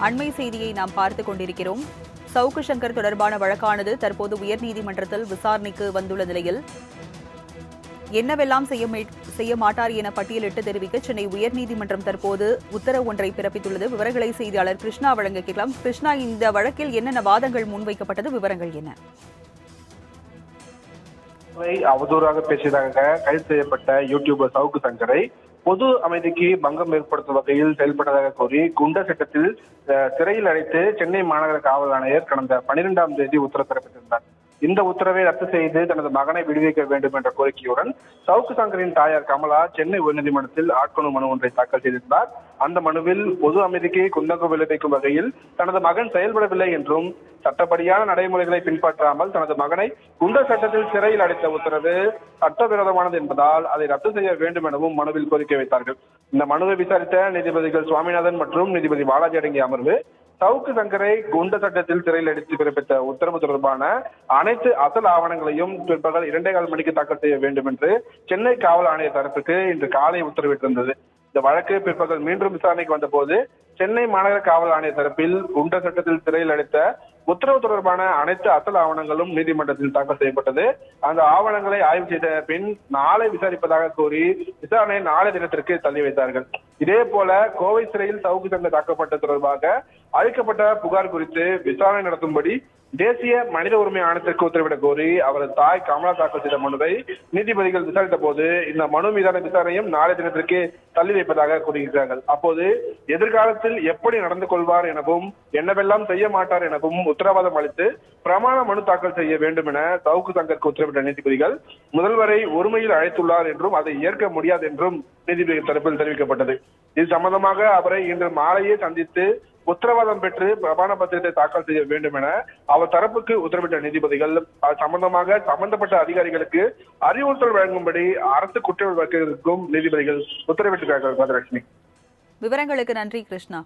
அண்மை செய்தியை நாம் பார்த்துக் கொண்டிருக்கிறோம். சவுக்கு சங்கர் தொடர்பான வழக்கானது தற்போது உயர்நீதிமன்றத்தில் விசாரணைக்கு வந்துள்ள நிலையில். என்னவெல்லாம் செய்ய செய்ய மாட்டார் என பட்டியலிட்டு தெரிவிக்க சென்னை உயர்நீதிமன்றம் தற்போது உத்தரவு ஒன்றை பிறப்பித்துள்ளது. விவரங்களை செய்தியாளர் கிருஷ்ணா வழங்க கேட்கலாம். கிருஷ்ணா இந்த வழக்கில் என்னென்ன வாதங்கள் முன்வைக்கப்பட்டது? விவரங்கள் என்ன? அவதூறாக பேசியதாக கைது செய்யப்பட்ட யூடியூபர் சவுக்கு சங்கரை பொது அமைதிக்கு பங்கம் ஏற்படுத்தும் வகையில் செயல்பட்டதாக கூறி குண்டர் சட்டத்தில் அஹ், சிறையில் அடைத்து சென்னை மாநகர காவல் ஆணையர் கடந்த பனிரெண்டாம் தேதி உத்தரவு பிறப்பித்திருந்தார். இந்த உத்தரவை ரத்து செய்து தனது மகனை விடுவிக்க வேண்டும் என்ற கோரிக்கையுடன் சவுக்கு சங்கரின் தாயார் கமலா சென்னை உயர்நீதிமன்றத்தில் ஆட்கொணு மனு ஒன்றை தாக்கல் செய்திருந்தார். அந்த மனுவில் பொது அமைதிக்கு குந்தகம் விளைவிக்கும் வகையில் தனது மகன் செயல்படவில்லை என்றும் சட்டப்படியான நடைமுறைகளை பின்பற்றாமல் தனது மகனை குண்டர் சட்டத்தில் சிறையில் அடைத்த உத்தரவு சட்டவிரோதமானது என்பதால் அதை ரத்து செய்ய வேண்டும் எனவும் மனுவில் கோரிக்கை வைத்தார்கள். இந்த மனுவை விசாரித்த நீதிபதிகள் சுவாமிநாதன் மற்றும் நீதிபதி பாலாஜி அடங்கிய அமர்வு சவுக்கு சங்கரை குண்ட சட்டத்தில் சிறையில் அடித்து பிறப்பித்த உத்தரவு தொடர்பான அனைத்து அசல் ஆவணங்களையும் பிற்பகல் இரண்டே கால் மணிக்கு தாக்கல் செய்ய வேண்டும் என்று சென்னை காவல் ஆணைய தரப்புக்கு இன்று காலை உத்தரவிட்டிருந்தது. இந்த வழக்கு பிற்பகல் மீண்டும் விசாரணைக்கு வந்தபோது சென்னை மாநகர காவல் ஆணைய தரப்பில் குண்ட சட்டத்தில் சிறையில் அடைத்த உத்தரவு தொடர்பான அனைத்து அசல் ஆவணங்களும் நீதிமன்றத்தில் தாக்கல் செய்யப்பட்டது. அந்த ஆவணங்களை ஆய்வு செய்த பின் நாளை விசாரிப்பதாக கூறி விசாரணையை நாளை தினத்திற்கு தள்ளி வைத்தார்கள். இதே போல கோவை சிறையில் சவுக்கு சங்க தாக்கப்பட்ட தொடர்பாக அளிக்கப்பட்ட புகார் குறித்து விசாரணை நடத்தும்படி தேசிய மனித உரிமை ஆணையத்திற்கு உத்தரவிட கோரி அவரது தாய் கமலா தாக்கல் செய்த மனுவை நீதிபதிகள் விசாரித்த போது இந்த மனு மீதான விசாரணையும் நாளை தினத்திற்கு தள்ளி வைப்பதாக கூறுகிறார்கள். அப்போது எதிர்காலத்தில் எப்படி நடந்து கொள்வார் எனவும் என்னவெல்லாம் செய்ய மாட்டார் எனவும் உத்தரவாதம் அளித்து பிரமாண மனு தாக்கல் செய்ய வேண்டும் என தவுக்கு சங்கருக்கு உத்தரவிட்ட நீதிபதிகள் முதல்வரை ஒருமையில் அழைத்துள்ளார் என்றும் அதை ஏற்க முடியாது என்றும் நீதிபதி தரப்பில் தெரிவிக்கப்பட்டது. இது சம்பந்தமாக அவரை இன்று மாலையே சந்தித்து உத்தரவாதம் பெற்று பிரமாண பத்திரத்தை தாக்கல் செய்ய வேண்டும் என அவர் தரப்புக்கு உத்தரவிட்ட நீதிபதிகள் சம்பந்தமாக சம்பந்தப்பட்ட அதிகாரிகளுக்கு அறிவுறுத்தல் வழங்கும்படி அரசு குற்றவியல் வழக்கிற்கும் நீதிபதிகள் உத்தரவிட்டிருக்கிறார்கள் கஜலட்சுமி விவரங்களுக்கு நன்றி கிருஷ்ணா.